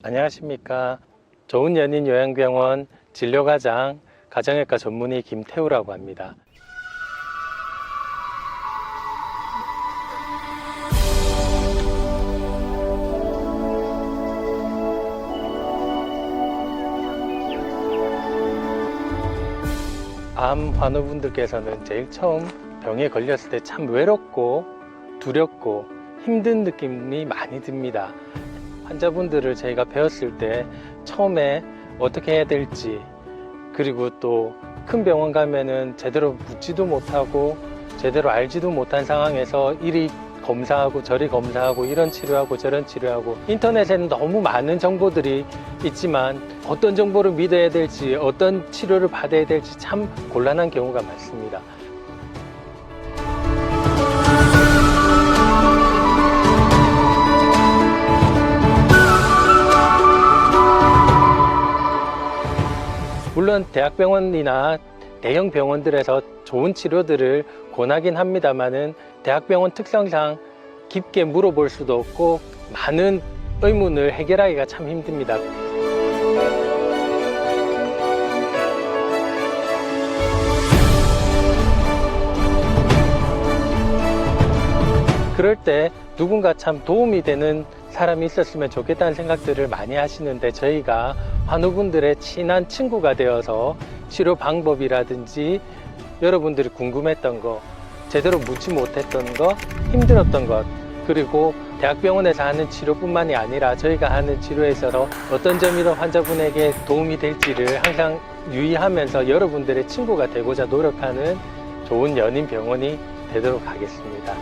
안녕하십니까. 좋은 연인 요양병원 진료과장 가정의과 전문의 김태우라고 합니다. 암 환우분들께서는 제일 처음 병에 걸렸을 때 참 외롭고 두렵고 힘든 느낌이 많이 듭니다. 환자분들을 저희가 배웠을 때 처음에 어떻게 해야 될지 그리고 또 큰 병원 가면은 제대로 묻지도 못하고 제대로 알지도 못한 상황에서 이리 검사하고 저리 검사하고 이런 치료하고 저런 치료하고 인터넷에는 너무 많은 정보들이 있지만 어떤 정보를 믿어야 될지 어떤 치료를 받아야 될지 참 곤란한 경우가 많습니다. 물론 대학병원이나 대형 병원들에서 좋은 치료들을 권하긴 합니다만은 대학병원 특성상 깊게 물어볼 수도 없고 많은 의문을 해결하기가 참 힘듭니다. 그럴 때 누군가 참 도움이 되는 사람이 있었으면 좋겠다는 생각들을 많이 하시는데 저희가 환우분들의 친한 친구가 되어서 치료 방법이라든지 여러분들이 궁금했던 거, 제대로 묻지 못했던 거, 힘들었던 것, 그리고 대학병원에서 하는 치료뿐만이 아니라 저희가 하는 치료에 있어서 어떤 점이 더 환자분에게 도움이 될지를 항상 유의하면서 여러분들의 친구가 되고자 노력하는 좋은 연인 병원이 되도록 하겠습니다.